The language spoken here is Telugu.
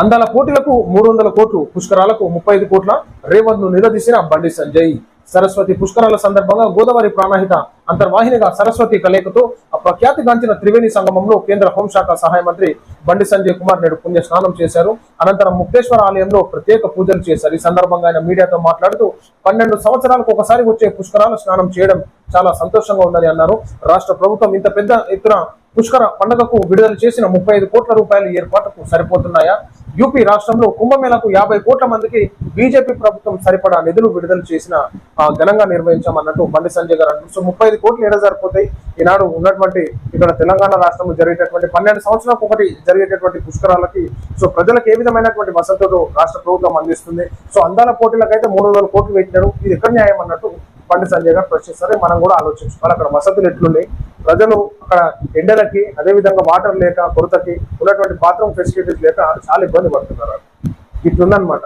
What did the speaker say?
అందాల పోటీలకు మూడు వందల కోట్లు పుష్కరాలకు ముప్పై ఐదు కోట్ల రేవంత్ను నిలదీసిన బండి సంజయ్. సరస్వతి పుష్కరాల సందర్భంగా గోదావరి ప్రాణహిత అంతర్వాహినిగా సరస్వతి కలయికతో ప్రఖ్యాతిగాంచిన త్రివేణి సంగమంలో కేంద్ర హోంశాఖ సహాయ మంత్రి బండి సంజయ్ కుమార్ నేడు పుణ్య స్నానం చేశారు. అనంతరం ముక్తేశ్వర ఆలయంలో ప్రత్యేక పూజలు చేశారు. ఈ సందర్భంగా ఆయన మీడియాతో మాట్లాడుతూ పన్నెండు సంవత్సరాలకు ఒకసారి వచ్చే పుష్కరాల స్నానం చేయడం చాలా సంతోషంగా ఉందని అన్నారు. రాష్ట్ర ప్రభుత్వం ఇంత పెద్ద ఎత్తున పుష్కర పండుగకు విడుదల చేసిన ముప్పై ఐదు కోట్ల రూపాయల ఏర్పాటుకు సరిపోతున్నాయా? యూపీ రాష్ట్రంలో కుంభమేళకు యాభై కోట్ల మందికి బీజేపీ ప్రభుత్వం సరిపడా నిధులు విడుదల చేసిన ఘనంగా నిర్వహించామన్నట్టు బండి సంజయ్ గారు అంటారు సో ముప్పై ఐదు కోట్లు ఏడా సరిపోతాయి? ఈనాడు ఉన్నటువంటి ఇక్కడ తెలంగాణ రాష్ట్రంలో జరిగేటటువంటి పన్నెండు సంవత్సరాలకు ఒకటి జరిగేటటువంటి పుష్కరాలకి సో ప్రజలకు ఏ విధమైనటువంటి వసతులు రాష్ట్ర ప్రభుత్వం అందిస్తుంది? సో అందాల పోటీలకైతే మూడు వందల కోట్లు పెట్టినారు. ఇది ఎక్కడ న్యాయం అన్నట్టు బండి సంజయ్ గారు ప్రశ్నిస్తారు. మనం కూడా ఆలోచించుకోవాలి. అక్కడ వసతులు ఎట్లున్నాయి? ప్రజలు అక్కడ ఎండలకి అదే విధంగా వాటర్ లేక కొరతకి ఉన్నటువంటి బాత్రూమ్ ఫెసిలిటీస్ లేక చాలా ఇబ్బంది పడుతున్నారు. ఇట్లుందనమాట